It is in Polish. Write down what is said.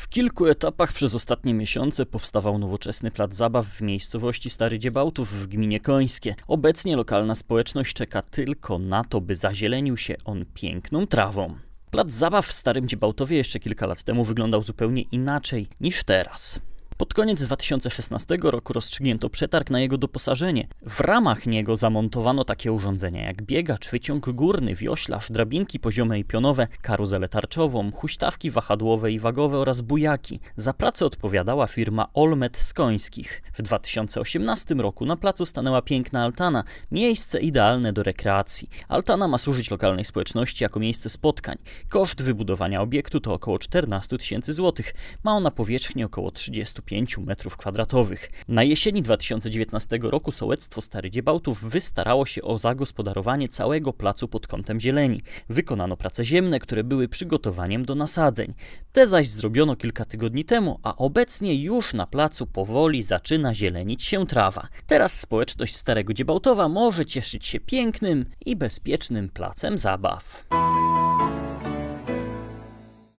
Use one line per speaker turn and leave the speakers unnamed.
W kilku etapach przez ostatnie miesiące powstawał nowoczesny plac zabaw w miejscowości Stary Dziebałtów w gminie Końskie. Obecnie lokalna społeczność czeka tylko na to, by zazielenił się on piękną trawą. Plac zabaw w Starym Dziebałtowie jeszcze kilka lat temu wyglądał zupełnie inaczej niż teraz. Pod koniec 2016 roku rozstrzygnięto przetarg na jego doposażenie. W ramach niego zamontowano takie urządzenia jak biegacz, wyciąg górny, wioślarz, drabinki poziome i pionowe, karuzelę tarczową, huśtawki wahadłowe i wagowe oraz bujaki. Za pracę odpowiadała firma Olmet z Końskich. W 2018 roku na placu stanęła piękna altana, miejsce idealne do rekreacji. Altana ma służyć lokalnej społeczności jako miejsce spotkań. Koszt wybudowania obiektu to około 14 tysięcy złotych. Ma ona powierzchnię około 35 metrów kwadratowych. Na jesieni 2019 roku sołectwo Stary Dziebałtów wystarało się o zagospodarowanie całego placu pod kątem zieleni. Wykonano prace ziemne, które były przygotowaniem do nasadzeń. Te zaś zrobiono kilka tygodni temu, a obecnie już na placu powoli zaczyna zielenić się trawa. Teraz społeczność Starego Dziebałtowa może cieszyć się pięknym i bezpiecznym placem zabaw.